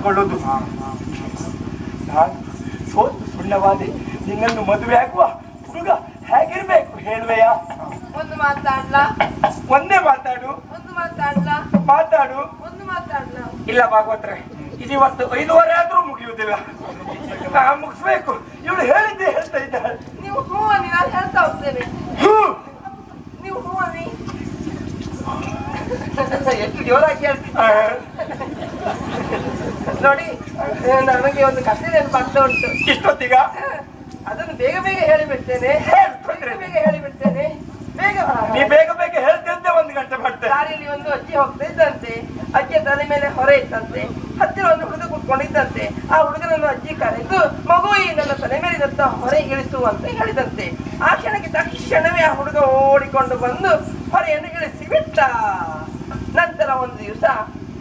ತಕೊಳ್ಳೋದು ನಾನು ಸೋತು ಸುಳ್ಳವಾದಿ. ನಿನ್ನನ್ನು ಮದುವೆ ಆಗುವ ಹುಡುಗ ಹೇಗಿರ್ಬೇಕು ಹೇಳುವೆಯ? ಒಂದು ಮಾತಾಡ್ಲ. ಒಂದೇ ಮಾತಾಡು. ಒಂದು ಮಾತಾಡ್ಲ. ಮಾತಾಡು. ಒಂದು ಮಾತಾಡ್ಲ. ಇಲ್ಲ ಭಾಗವತ್ರೆ ಇದು ಇವತ್ತು ಐದುವರೆ ಆದ್ರೂ ಮುಗಿಯುವುದಿಲ್ಲ. ಮುಗಿಸ್ಬೇಕು. ಇವಳು ಹೇಳಿದ್ದೆ ಹೇಳ್ತಾ ಇದ್ದಾಳೆ. ನೀವು ಹೂ ಅನ್ನಿ ನಾನು ಹೇಳ್ತಾ ಹೋಗ್ತೇನೆ. ಹೂ. ನೀವು ಹೂ ಅನ್ನಿ. ಎಷ್ಟು ಜೋರಾಗಿ ಹೇಳ್ತೀನಿ ನೋಡಿ ನನಗೆ ಒಂದು ಕಥೆ ನೆನಪಾಗ್ತಾ ಉಂಟು. ಇಷ್ಟೊತ್ತೀಗ? ಅದನ್ನು ಬೇಗ ಬೇಗ ಹೇಳಿಬಿಡ್ತೇನೆ. ಬೇಗ ಬೇಗ ಹೇಳಿಬಿಡ್ತೇನೆ. ಬೇಗ ನೀ ಬೇಗ ಬೇಗ ಹೇಳ್ತಿದ್ದೆ ಒಂದು ಗಂಟೆ ಮಾಡ್ತೇನೆ ದಾರಿಯಲ್ಲಿ ಒಂದು ಅಜ್ಜಿ ಹೋಗ್ತಾ ಇದ್ದಂತೆ ಅಜ್ಜಿಯ ತಲೆ ಮೇಲೆ ಹೊರೆ ಇತ್ತಂತೆ. ಹತ್ತಿರ ಒಂದು ಹುಡುಗ ಕುತ್ಕೊಂಡಿದ್ದಂತೆ. ಆ ಹುಡುಗನನ್ನು ಅಜ್ಜಿ ಕರೆದು ಮಗು ಈ ನನ್ನ ತಲೆ ಮೇಲಿದಂತ ಹೊರೆ ಇಳಿಸು ಅಂತ ಹೇಳಿದಂತೆ. ಆ ಕ್ಷಣಕ್ಕೆ ತಕ್ಷಣವೇ ಆ ಹುಡುಗ ಓಡಿಕೊಂಡು ಬಂದು ಹೊರೆಯನ್ನು ಇಳಿಸಿ ಬಿಟ್ಟ ನಂತರ ಒಂದು ದಿವಸ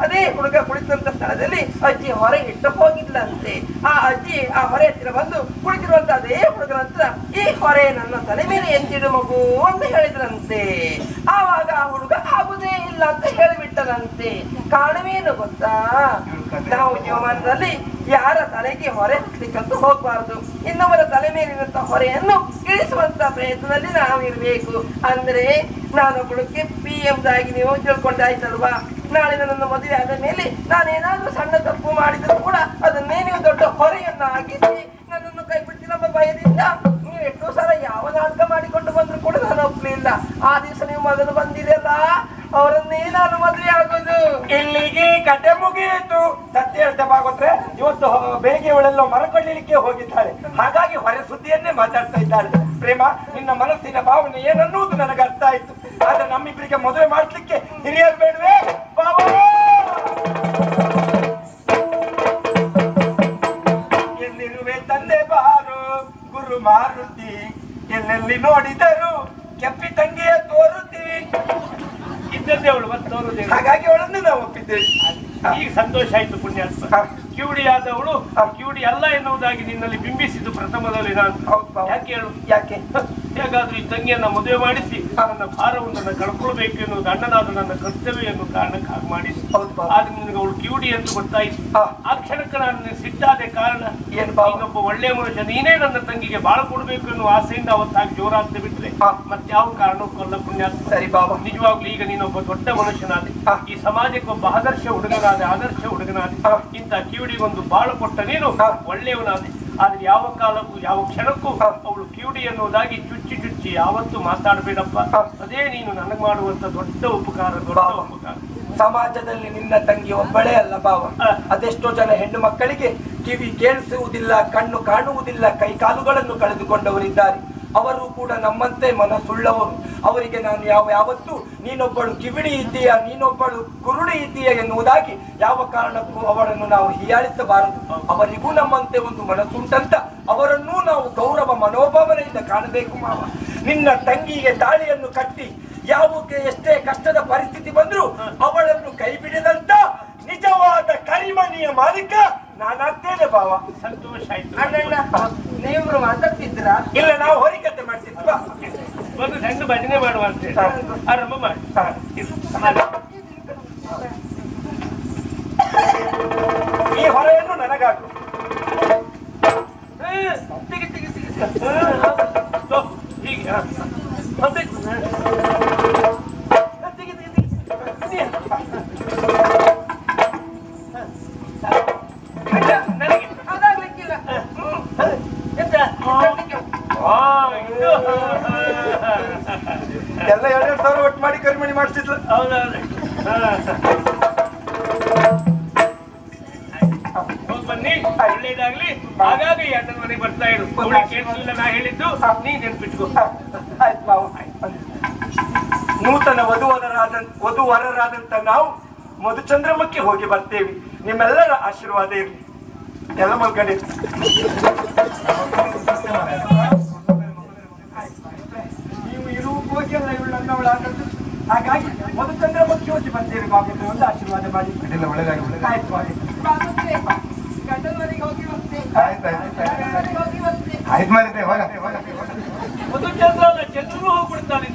ಅದೇ ಹುಡುಗ ಕುಳಿತಂತ ಸ್ಥಳದಲ್ಲಿ ಅಜ್ಜಿ ಹೊರೆ ಇಟ್ಟು ಹೋಗಿದ್ಲಂತೆ. ಆ ಅಜ್ಜಿ ಆ ಹೊರೆ ಹತ್ತಿರ ಬಂದು ಕುಳಿತಿರುವಂತ ಅದೇ ಹುಡುಗನ ಹತ್ರ ಈ ಹೊರೆ ನನ್ನ ತಲೆ ಮೇಲೆ ಎಂತಿಡು ಮಗು ಅಂತ ಹೇಳಿದ್ರಂತೆ. ಆವಾಗ ಆ ಹುಡುಗ ಆಗುದೇ ಇಲ್ಲ ಅಂತ ಹೇಳಿಬಿಟ್ಟರಂತೆ. ಕಾರಣವೇನು ಗೊತ್ತಾ? ನಾವು ಜೀವಮಾನದಲ್ಲಿ ಯಾರ ತಲೆಗೆ ಹೊರೆ ಹಾಕ್ಲಿಕ್ಕಂತೂ ಹೋಗ್ಬಾರ್ದು. ಇನ್ನೊಬ್ಬರ ತಲೆ ಮೇಲಿರುವಂತ ಹೊರೆಯನ್ನು ಇಳಿಸುವಂತ ಪ್ರಯತ್ನದಲ್ಲಿ ನಾವು ಇರಬೇಕು. ಅಂದ್ರೆ ನಾನೊಬ್ಬಳು ಪಿ ಎಂ ಆಗಿ ನೀವು ತಿಳ್ಕೊಂಡಾಯ್ತಲ್ವಾ? ನಾಳೆ ನನ್ನ ಮದುವೆ ಆದ ಮೇಲೆ ನಾನೇನಾದ್ರೂ ಸಣ್ಣ ತಪ್ಪು ಮಾಡಿದ್ರು ಕೂಡ ಅದನ್ನೇ ನೀವು ದೊಡ್ಡ ಹೊರೆಯನ್ನು ಹಾಕಿಸಿ ನನ್ನನ್ನು ಕೈ ಬಿಡ್ತೀನಮ್ಮ ಭಯದಿಂದ ನೀವು ಎಷ್ಟೋ ಸಲ ಯಾವ ನಾಟಕ ಮಾಡಿಕೊಂಡು ಬಂದ್ರು ಕೂಡ ನಾನು ಒಪ್ಪಲಿಲ್ಲ ಆ ದಿವಸ ನೀವು ಮೊದಲು ಬಂದಿರಲ್ಲ ಅವರನ್ನೇ ನಾನು ಮದುವೆ ಆಗೋದು. ಇಲ್ಲಿಗೆ ಕತೆ ಮುಗಿಯಿತು. ಸತ್ಯ ಹೇಳ್ತಾ ಇವತ್ತು ಬೆಳಿಗ್ಗೆ ಇವಳೆಲ್ಲ ಮರಕೊಳ್ಳಲಿಕ್ಕೆ ಹೋಗಿದ್ದಾಳೆ ಹಾಗಾಗಿ ಹೊರ ಸುದ್ದಿಯನ್ನೇ ಮಾತಾಡ್ತಾ ಇದ್ದಾಳೆ ಪ್ರೇಮ, ನಿನ್ನ ಮನಸ್ಸಿನ ಭಾವನೆ ಏನನ್ನುವುದು ನನಗೆ ಅರ್ಥ ಆಯ್ತು. ಆದ್ರೆ ನಮ್ಮಿಬ್ಬರಿಗೆ ಮದುವೆ ಮಾಡ್ಲಿಕ್ಕೆ ಹಿರಿಯರು ಬೇಡವೆ? ಎಲ್ಲಿರುವೆ ತಂದೆ ಬಾರು, ಗುರು ಮಾರುತಿ. ಎಲ್ಲೆಲ್ಲಿ ನೋಡಿದರು ಕೆಪ್ಪಿ ತಂಗಿಯ ತೋರುತಿ. ಇದ್ದದ್ದೇ ಅವಳು ಮತ್ತೆ ಹಾಗಾಗಿ ಅವಳನ್ನು ನಾವು ಒಪ್ಪಿದ್ದೇವೆ. ಈಗ ಸಂತೋಷ ಆಯ್ತು ಪುಣ್ಯ. ಕಿವುಡಿ ಆದವಳು ಆ ಕಿವುಡಿ ಅಲ್ಲ ಎನ್ನುವುದಾಗಿ ನಿನ್ನಲ್ಲಿ ಬಿಂಬಿಸಿದ್ದು ಪ್ರಥಮದಲ್ಲಿ ನಾನು. ಯಾಕೆ ಹೇಳು? ಯಾಕೆ? ಹೇಗಾದ್ರೂ ಈ ತಂಗಿಯನ್ನ ಮದುವೆ ಮಾಡಿಸಿ ನನ್ನ ಭಾರವನ್ನು ಕಳ್ಕೊಳ್ಬೇಕು ಎನ್ನುವುದು ಅಣ್ಣನಾದ ನನ್ನ ಕರ್ತವ್ಯ ಎನ್ನುವ ಕಾರಣಕ್ಕಾಗಿ ಮಾಡಿ ಮಾಡಿಸಿ. ಆದ್ರೆ ನಿನಗೆ ಅವಳು ಕಿವುಡಿ ಎಂದು ಗೊತ್ತಾಯ್ತು. ಆ ಕ್ಷಣಕ್ಕೆ ನಾನು ಸಿಟ್ಟಾದ ಕಾರಣ? ಇನ್ನೊಬ್ಬ ಒಳ್ಳೆಯ ಮನುಷ್ಯ ನೀನೇ ನನ್ನ ತಂಗಿಗೆ ಬಾಳ ಕೊಡ್ಬೇಕು ಎನ್ನುವ ಆಸೆಯಿಂದ ಅವತ್ತಾಗಿ ಜೋರಾಗ್ತಾ ಬಿಟ್ಟರೆ. ಮತ್ತೆ ಯಾವ ಕಾರಣಕ್ಕಲ್ಲ ಪುಣ್ಯ ಸರಿ ಬಾಬು. ನಿಜವಾಗ್ಲೂ ಈಗ ನೀನೊಬ್ಬ ದೊಡ್ಡ ಮನುಷ್ಯನಾದೆ. ಈ ಸಮಾಜಕ್ಕೆ ಒಬ್ಬ ಆದರ್ಶ ಹುಡುಗನಾದೆ ಆದರ್ಶ ಹುಡುಗನಾದೆ. ಇಂತ ಕಿವುಡಿಗೊಂದು ಬಾಳು ಕೊಟ್ಟ ನೀನು ಒಳ್ಳೆಯವನಾದೆ. ಆದ್ರೆ ಯಾವ ಕಾಲಕ್ಕೂ ಯಾವ ಕ್ಷಣಕ್ಕೂ. ಅವಳು ಕಿವುಡಿ ಅನ್ನೋದಾಗಿ ಚುಚ್ಚಿ ಚುಚ್ಚಿ ಯಾವತ್ತು ಮಾತಾಡಬೇಡಪ್ಪ. ಅದೇ ನೀನು ನನಗೆ ಮಾಡುವಂತ ದೊಡ್ಡ ಉಪಕಾರ ದೊಡ್ಡ ಉಪಕಾರ. ಸಮಾಜದಲ್ಲಿ ನಿನ್ನ ತಂಗಿ ಒಬ್ಬಳೇ ಅಲ್ಲ ಭಾವ. ಅದೆಷ್ಟೋ ಜನ ಹೆಣ್ಣು ಮಕ್ಕಳಿಗೆ ಕಿವಿ ಕೇಳಿಸುವುದಿಲ್ಲ ಕಣ್ಣು ಕಾಣುವುದಿಲ್ಲ ಕೈಕಾಲುಗಳನ್ನು ಕಳೆದುಕೊಂಡವರಿದ್ದಾರೆ. ಅವರು ಕೂಡ ನಮ್ಮಂತೆ ಮನಸ್ಸುಳ್ಳವರು. ಅವರಿಗೆ ನಾನು ಯಾವ ಯಾವತ್ತು ನೀನೊಬ್ಬಳು ಕಿವಿಡಿ ಇದ್ದೀಯ ನೀನೊಬ್ಬಳು ಕುರುಡಿ ಇದ್ದೀಯ ಎನ್ನುವುದಾಗಿ ಯಾವ ಕಾರಣಕ್ಕೂ ಅವರನ್ನು ನಾವು ಹೀಯಾಳಿಸಬಾರದು. ಅವರಿಗೂ ನಮ್ಮಂತೆ ಒಂದು ಮನಸ್ಸುಂಟಂತ ಅವರನ್ನೂ ನಾವು ಗೌರವ ಮನೋಭಾವನೆಯಿಂದ ಕಾಣಬೇಕು ಮಾವ. ನಿನ್ನ ತಂಗಿಗೆ ತಾಳಿಯನ್ನು ಕಟ್ಟಿ ಯಾವುದೇ ಎಷ್ಟೇ ಕಷ್ಟದ ಪರಿಸ್ಥಿತಿ ಬಂದರೂ ಅವಳನ್ನು ಕೈ ಬಿಡದಂತ ನಿಜವಾದ ಕರಿಮಣಿಯ ಮಾಲೀಕ ನಾನಾಗ್ತೇನೆ ಬಾವ ಸಂತೋಷ ಆಯ್ತು. ಅಣ್ಣಣ್ಣ ನೀವಿಬ್ರು ಮಾತಾಡ್ತಿದ್ದೀರಾ ಇಲ್ಲ ನಾವು ಹೋರಿಕತೆ ಮಾಡ್ತಿದ್ವಿ. ಒಂದು ಸಣ್ಣ ಭಜನೆ ಮಾಡುವ ಅಂತ ಆರಂಭ ಮಾಡಿ. ಈ ಹೊರೆಯನ್ನು ನನಗಾಕು ಹ್ಮ್. ತೆಗಿ, ತಿಗಿ ತೆಗಿ. ಹ್ಮ್. ಸೊ, ಹೀಗೆ ಮತ್ತೆ ಎಲ್ಲ ಎರಡೆರಡು ಸಾವಿರ ಒಟ್ಟು ಮಾಡಿ ಕರಿಮಣಿ ಮಾಡಿಸಿದ್ಲು. ಹೌದೌದು. ಬನ್ನಿ. ಒಳ್ಳೇದಾಗ್ಲಿ ಹಾಗಾಗಿ ಅಣ್ಣನ ಮನೆಗೆ ಬರ್ತಾ ಇರು. ಕೇಳಿಲ್ಲ ನಾ ಹೇಳಿದ್ದು. ನೀ ನೆನ್ಪಿಟ್ಕೋ. ಆಯ್ತು ಬಾವ ನೂತನ ವಧುವರರಾದ ವಧುವರರಾದಂತ ನಾವು ಮಧುಚಂದ್ರಮಕ್ಕೆ ಹೋಗಿ ಬರ್ತೇವೆ. ನಿಮ್ಮೆಲ್ಲರ ಆಶೀರ್ವಾದ ಇರಲಿ. ಎಲ್ಲ ಮಲ್ಕಡೆ ನೀವು ಇರುವುಕ್ಕೆ ಹೋಗಿ ಆದದ್ದು ಹಾಗಾಗಿ ಮಧುಚಂದ್ರಮಕ್ಕೆ ಹೋಗಿ ಬರ್ತೇವೆ ಬಾಬು ಒಂದು ಆಶೀರ್ವಾದ ಮಾಡಿ. ಅಡ್ಡಿಲ್ಲ ಒಳ್ಳೆದಾಗಿ ಆಯ್ತು ಆಯ್ತು. ಆಯ್ತು ಮಾಡಿದ್ದೆ ಹೋಗ ಮೊದಲು ಚಂದ್ರ ಚಂದ್ರನು ಹೋಗ್ಬಿಡ್ತಾನೆ.